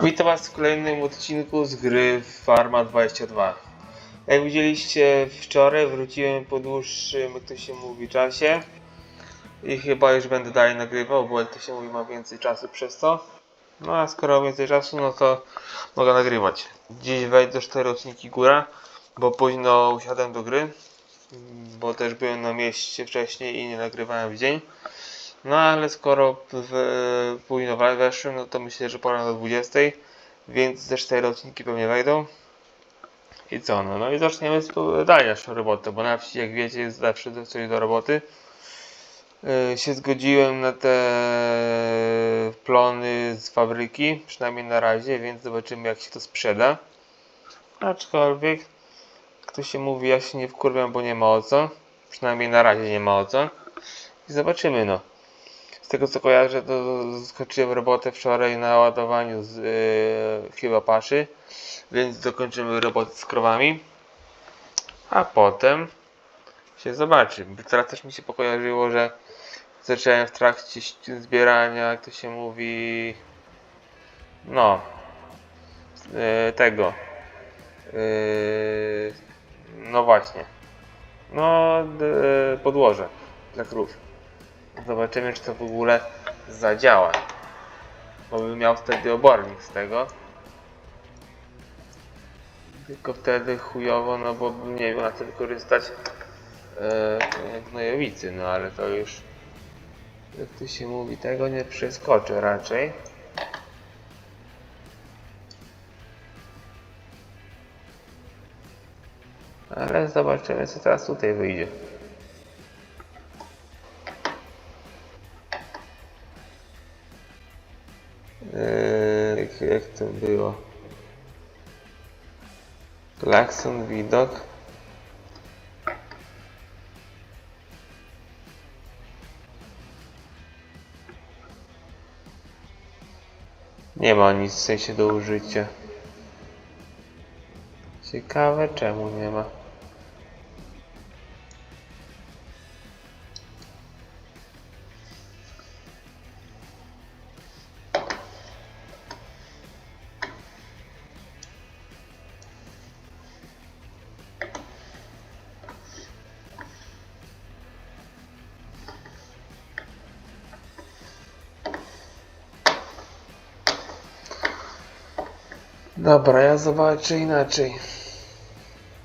Witam Was w kolejnym odcinku z gry Farma 22. Jak widzieliście wczoraj wróciłem po dłuższym, jak to się mówi, czasie i chyba już będę dalej nagrywał, bo jak to się mówi mam więcej czasu przez to. No a skoro mam więcej czasu, no to mogę nagrywać. Dziś wejdę 4 odcinki góra, bo późno usiadłem do gry, bo też byłem na mieście wcześniej i nie nagrywałem w dzień. No ale skoro w, późno weszłem, no to myślę, że pora do 20, więc ze 4 odcinki pewnie wejdą. I co, no, no i zaczniemy z- dalej naszą robotę, bo na wsi, jak wiecie, jest zawsze coś do roboty. Yy, się zgodziłem na te plony z fabryki, przynajmniej na razie, więc zobaczymy jak się to sprzeda. Aczkolwiek, jak to się mówi, ja się nie wkurwiam, bo nie ma o co. Przynajmniej na razie nie ma o co. I zobaczymy, no. Z tego co kojarzę, to skończyłem robotę wczoraj na ładowaniu z yy, chyba paszy, więc dokończymy robotę z krowami. A potem się zobaczy. Teraz też mi się pokojarzyło, że zacząłem w trakcie zbierania, jak to się mówi, no, yy, tego, yy, no właśnie, no, d- podłoże dla krów. Zobaczymy, czy to w ogóle zadziała. Bo bym miał wtedy obornik z tego. Tylko wtedy chujowo, no bo bym nie miał na co wykorzystać e, gnojowicy, no ale to już jak to się mówi, tego nie przeskoczę raczej. Ale zobaczymy co teraz tutaj wyjdzie. To było? Klakson, widok. Nie ma nic w sensie do użycia. Ciekawe czemu nie ma. Dobra, ja zobaczę inaczej.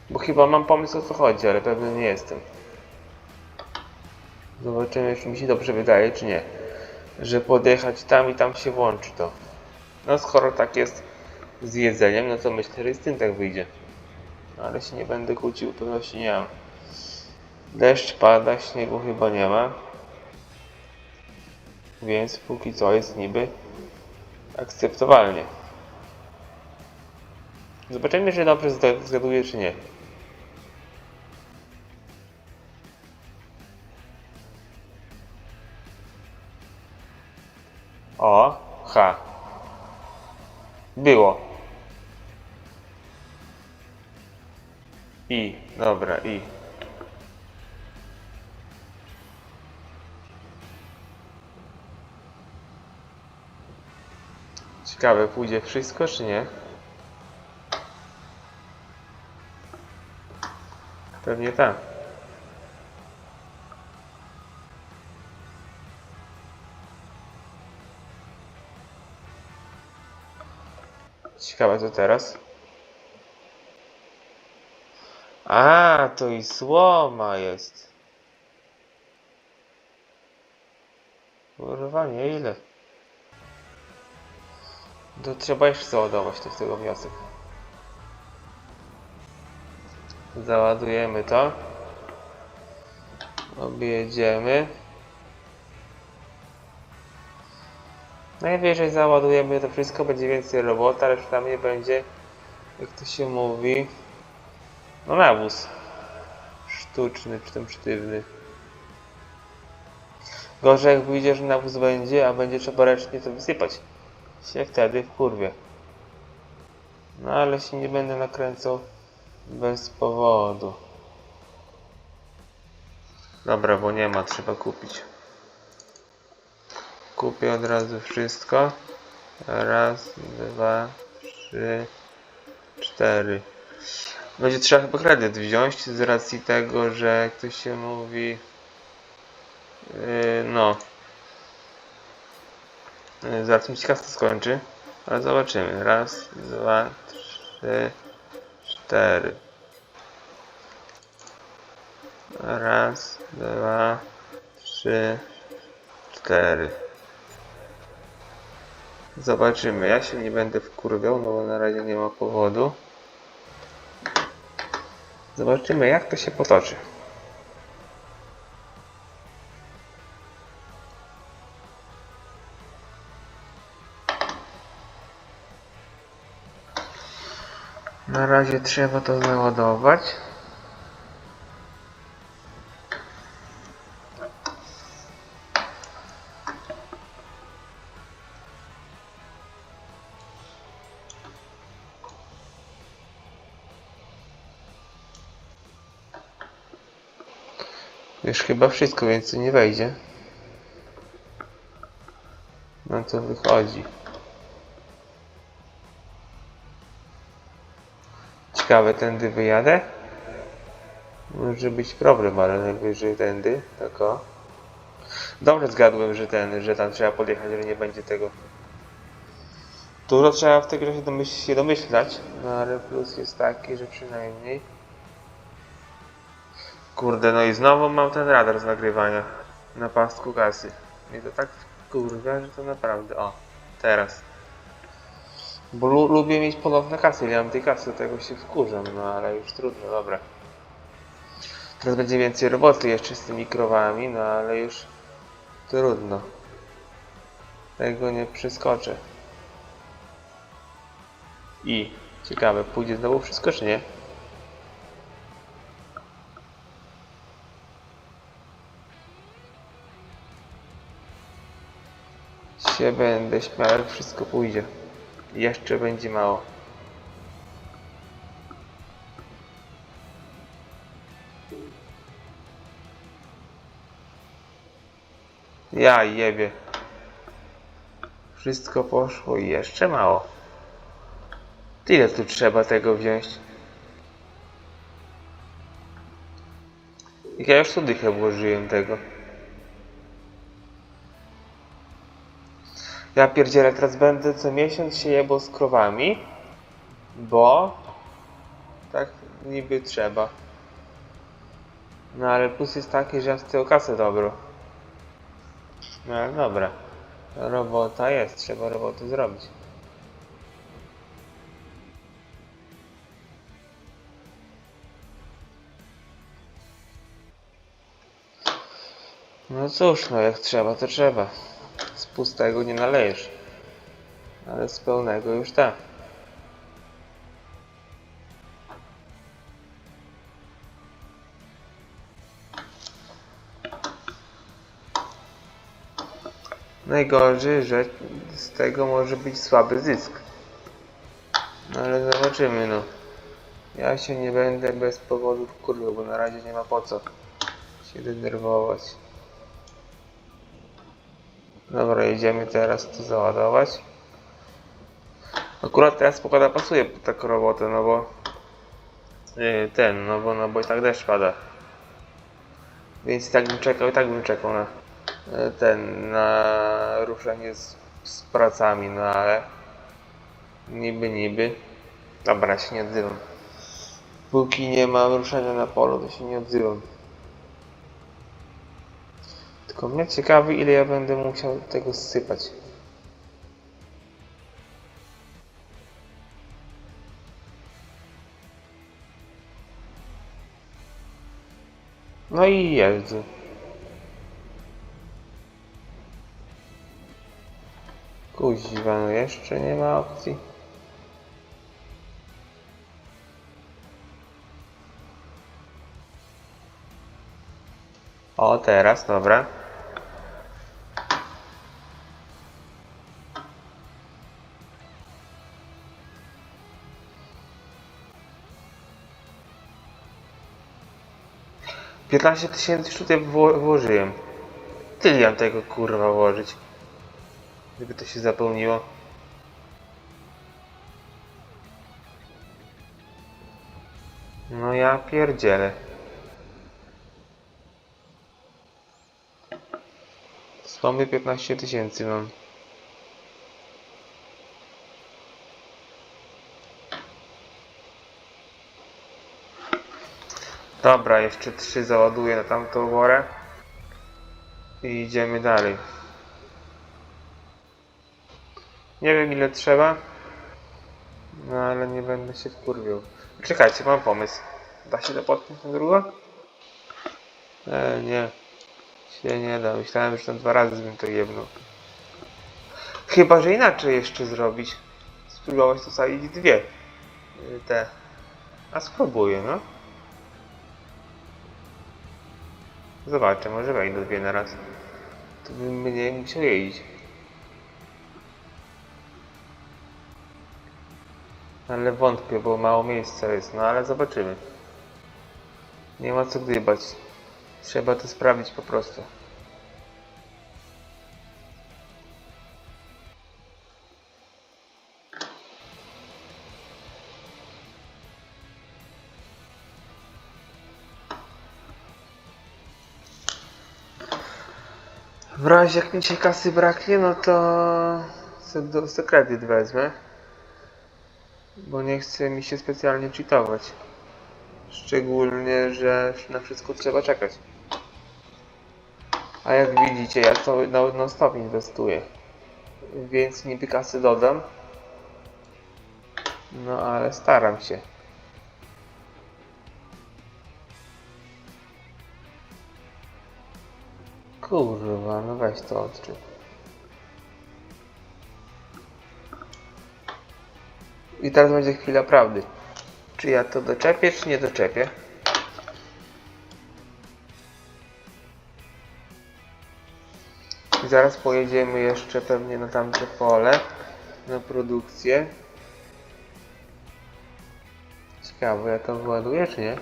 Bo chyba mam pomysł o co chodzi, ale pewny nie jestem. Zobaczymy, czy mi się dobrze wydaje, czy nie. Że podjechać tam i tam się włączy to. No skoro tak jest z jedzeniem, no to myślę, że z tym tak wyjdzie. Ale się nie będę kłócił, pewności nie mam. Deszcz pada, śniegu chyba nie ma. Więc póki co jest niby akceptowalnie. Zobaczymy, czy dobrze zgaduję, czy nie. O, ha. Było. I, dobra, i. Ciekawe, pójdzie wszystko, czy nie? Pewnie tak. Ciekawe co teraz. A, to i słoma jest. Kurwa, nie ile. To trzeba jeszcze załadować to z tego wniosek. Załadujemy to. Objedziemy. Najwyżej załadujemy to wszystko, będzie więcej roboty, ale przynajmniej będzie, jak to się mówi, no nawóz sztuczny, czy tam sztywny. Gorzej jak wyjdzie, że nawóz będzie, a będzie trzeba ręcznie to wysypać. Się wtedy w kurwie. No ale się nie będę nakręcał bez powodu. Dobra, bo nie ma, trzeba kupić. Kupię od razu wszystko. Raz, dwa, trzy, cztery. Będzie trzeba chyba kredyt wziąć z racji tego, że jak to się mówi. Yy, no. Yy, zaraz mi się kasa skończy. Ale zobaczymy. Raz, dwa, trzy, cztery. Raz, dwa, trzy, cztery. Zobaczymy. Ja się nie będę wkurwiał, no bo na razie nie ma powodu. Zobaczymy jak to się potoczy. Na razie trzeba to załadować. Już chyba wszystko, więc nie wejdzie. No to wychodzi. Ciekawe, tędy wyjadę? Może być problem, ale najwyżej tędy, tak o. Dobrze zgadłem, że ten, że tam trzeba podjechać, że nie będzie tego. Dużo trzeba w tej grze się, domyśl, się domyślać, no ale plus jest taki, że przynajmniej Kurde, no i znowu mam ten radar z nagrywania na pastku kasy. I to tak kurwa, że to naprawdę. O, teraz. Bo lu lubię mieć ponowne kasy, nie mam tej kasy, tego się wkurzam, no ale już trudno, dobra. Teraz będzie więcej roboty jeszcze z tymi krowami, no ale już trudno. Tego nie przeskoczę. I ciekawe, pójdzie znowu wszystko czy nie? się będę śmiał, wszystko pójdzie. Jeszcze będzie mało. Ja jebie. Wszystko poszło i jeszcze mało. Ile tu trzeba tego wziąć? Ja już tu dychę włożyłem tego. Ja pierdzielę, teraz będę co miesiąc się jebał z krowami, bo tak niby trzeba. No ale plus jest taki, że ja z tego kasę dobro. No ale dobra. Robota jest, trzeba roboty zrobić. No cóż, no jak trzeba, to trzeba. Z pustego nie nalejesz. Ale z pełnego już tak. Najgorzej, że z tego może być słaby zysk. No ale zobaczymy no. Ja się nie będę bez powodu wkurwiał, bo na razie nie ma po co się denerwować. Dobra, jedziemy teraz to załadować. Akurat teraz pogoda pasuje pod taką robotę, no bo yy, ten, no bo, no bo i tak deszcz pada. Więc i tak bym czekał, i tak bym czekał na yy, ten, na ruszenie z, z pracami, no ale niby, niby. Dobra, się nie odzywam. Póki nie ma ruszenia na polu, to się nie odzywam. Tylko mnie ciekawi, ile ja będę musiał tego zsypać. No i jeżdżę. Kuźwa, no jeszcze nie ma opcji. O, teraz, dobra. 15 tysięcy już tutaj włożyłem. Tyle mam tego kurwa włożyć. Gdyby to się zapełniło. No ja pierdzielę. Słaby 15 tysięcy mam. Dobra, jeszcze trzy załaduję na tamtą worę. I idziemy dalej. Nie wiem ile trzeba. No ale nie będę się wkurwiał. Czekajcie, mam pomysł. Da się to podpiąć na drugą? E, nie. Się nie da. Myślałem, że tam dwa razy bym to jebnął. Chyba, że inaczej jeszcze zrobić. Spróbować to dwie. Y, Te. A spróbuję, no. Zobaczę, może wejdę dwie na raz. To bym mniej musiał jeździć. Ale wątpię, bo mało miejsca jest, no ale zobaczymy. Nie ma co gdybać. Trzeba to sprawdzić po prostu. Razie jak mi się kasy braknie, no to se kredyt wezmę. Bo nie chce mi się specjalnie cheatować. Szczególnie, że na wszystko trzeba czekać. A jak widzicie, ja to na non stop inwestuję. Więc niby kasy dodam. No ale staram się. Kurwa, no weź to odczyt. I teraz będzie chwila prawdy. Czy ja to doczepię, czy nie doczepię? I zaraz pojedziemy jeszcze pewnie na tamte pole, na produkcję. Ciekawe, ja to wyładuję, czy nie?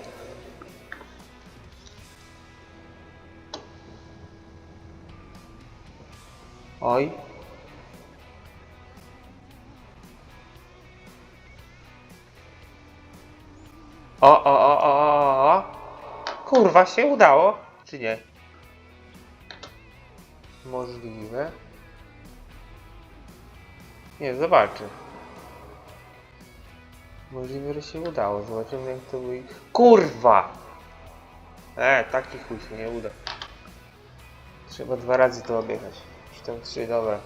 Oj. O, o, o, o, o, o. Kurwa, się udało, czy nie? Możliwe. Nie, zobaczę. Możliwe, że się udało. Zobaczymy jak to wyjdzie. Kurwa! E, taki chuj się nie uda. Trzeba dwa razy to objechać. Tam trzy, dobra.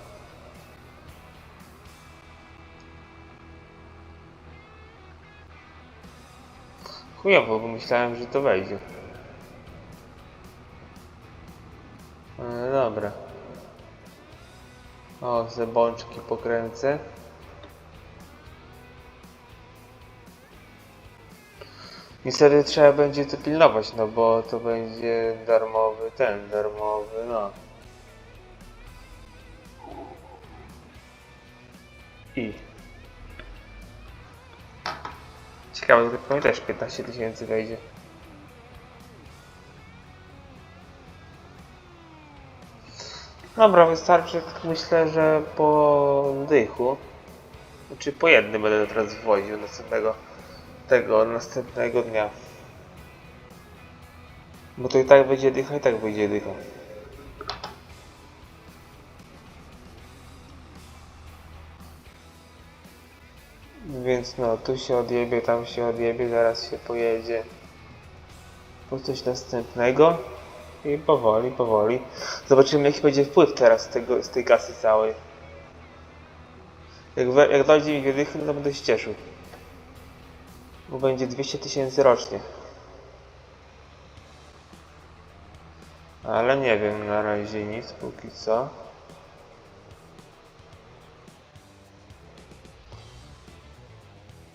Chujowo, bo myślałem, że to wejdzie. Ale dobra. O, ze bączki pokręcę. Niestety trzeba będzie to pilnować, no bo to będzie darmowy ten, darmowy, no. I. Ciekawe, że pewnie też 15 tysięcy wejdzie. Dobra, wystarczy, myślę, że po dychu, czy po jednym będę teraz woził następnego, tego, następnego dnia. Bo to i tak będzie dycha, i tak będzie dycha. Więc no, tu się odjebie, tam się odjebie, zaraz się pojedzie po coś następnego i powoli, powoli. Zobaczymy jaki będzie wpływ teraz z, tego, z tej kasy całej. Jak, we, jak dojdzie mi wydychy, no to będę się cieszył. Bo będzie 200 tysięcy rocznie. Ale nie wiem, na razie nic, póki co.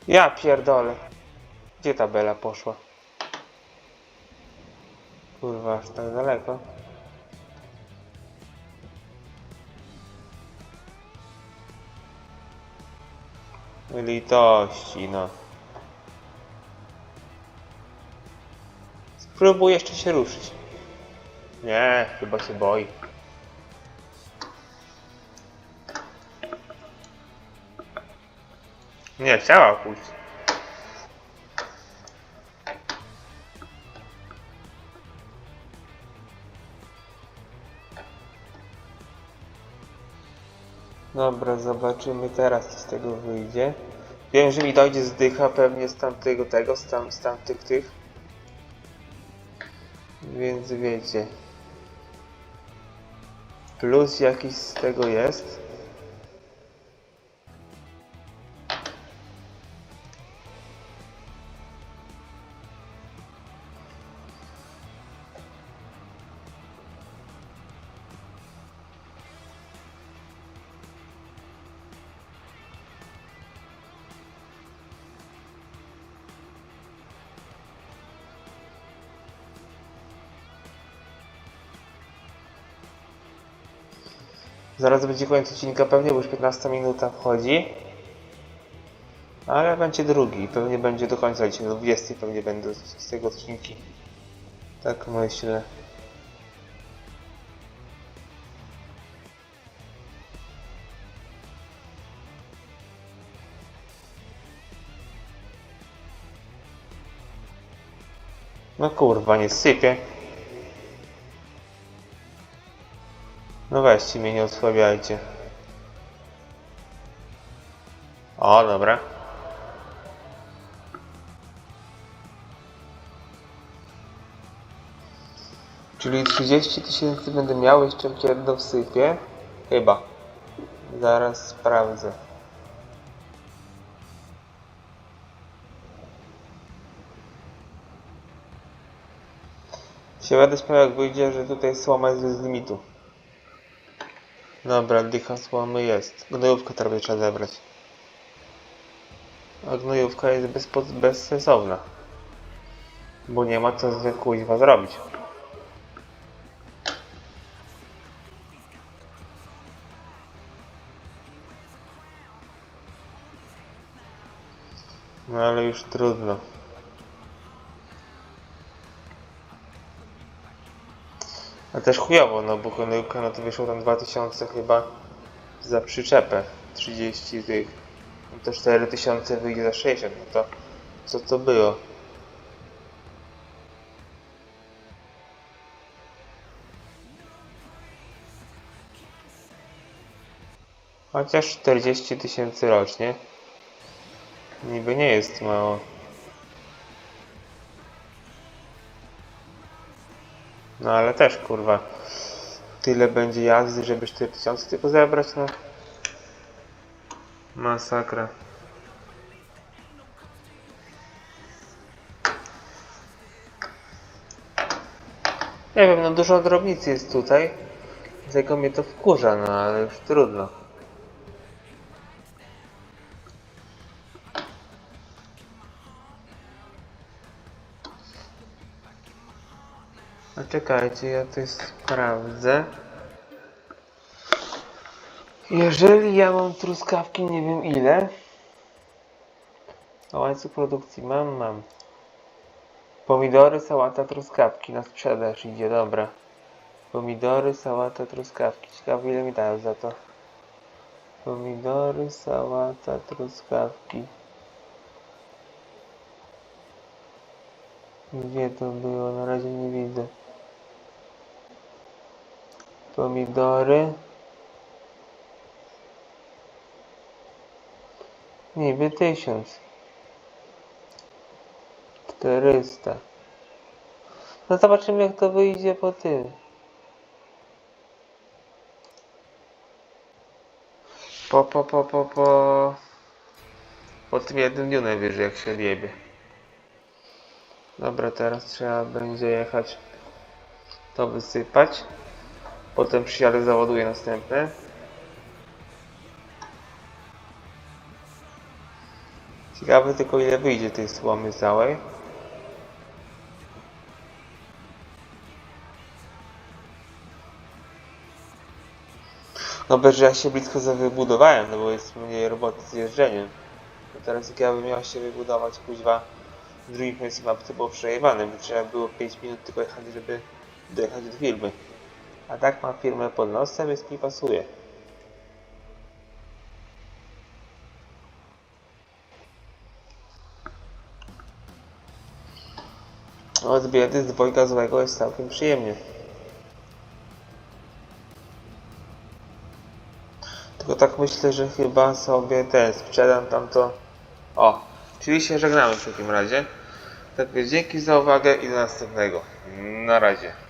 Ja pierdolę. Gdzie ta Bela poszła? Kurwa, aż tak daleko. Litości, no. Spróbuj jeszcze się ruszyć. Nie, chyba się boi. Nie chciała pójść. Dobra, zobaczymy teraz, co z tego wyjdzie. Wiem, że mi dojdzie zdycha pewnie z tamtego tego, z, tam, z tamtych tych. Więc wiecie. Plus jakiś z tego jest. Zaraz będzie koniec odcinka pewnie, bo już 15 minuta wchodzi. Ale będzie drugi, pewnie będzie do końca dzisiaj, do 20 pewnie będą z z tego odcinki. Tak myślę. No kurwa, nie sypie. No weźcie mnie, nie osłabiajcie. O, dobra. Czyli 30 tysięcy będę miał, jeszcze cię jedno wsypię? Chyba. Zaraz sprawdzę. Się będę śmiał jak wyjdzie, że tutaj słoma jest bez limitu. Dobra, dycha słomy jest. Gnojówkę będzie trzeba zebrać. A gnojówka jest bezsensowna. Bo nie ma co z kuźwa zrobić. No ale już trudno. A też chujowo, no bo konewka no to wyszło tam 2000 chyba za przyczepę. 30 tych. No to 4000 wyjdzie za 60, no to co to było? Chociaż 40 tysięcy rocznie. Niby nie jest mało. No ale też kurwa. Tyle będzie jazdy, żeby 4000 tylko zebrać, no. Masakra. Nie wiem, no dużo drobnicy jest tutaj. Dlatego mnie to wkurza, no ale już trudno. Czekajcie, ja to sprawdzę. Jeżeli ja mam truskawki, nie wiem ile. A łańcuch produkcji mam, mam. Pomidory, sałata, truskawki na sprzedaż idzie, dobra. Pomidory, sałata, truskawki. Ciekawe ile mi dają za to. Pomidory, sałata, truskawki. Gdzie to było? Na razie nie widzę. Pomidory. Niby tysiąc. Czterysta. No zobaczymy jak to wyjdzie po tym. Po, po, po, po, po... Po tym jednym dniu najwyżej jak się liebie. Dobra, teraz trzeba będzie jechać to wysypać. Potem przyjadę, załaduję następne. Ciekawe tylko ile wyjdzie tej słomy całej. No że ja się blisko zawybudowałem, no bo jest mniej roboty z jeżdżeniem. No teraz jak ja bym miał się wybudować kuźwa w drugim miejscu mapy to było przejebane, bo trzeba było 5 minut tylko jechać, żeby dojechać do firmy. A tak mam firmę pod nosem, więc mi pasuje. Od biedy z dwojga złego jest całkiem przyjemnie. Tylko tak myślę, że chyba sobie ten sprzedam tamto. O, czyli się żegnamy w takim razie. Tak więc dzięki za uwagę i do następnego. Na razie.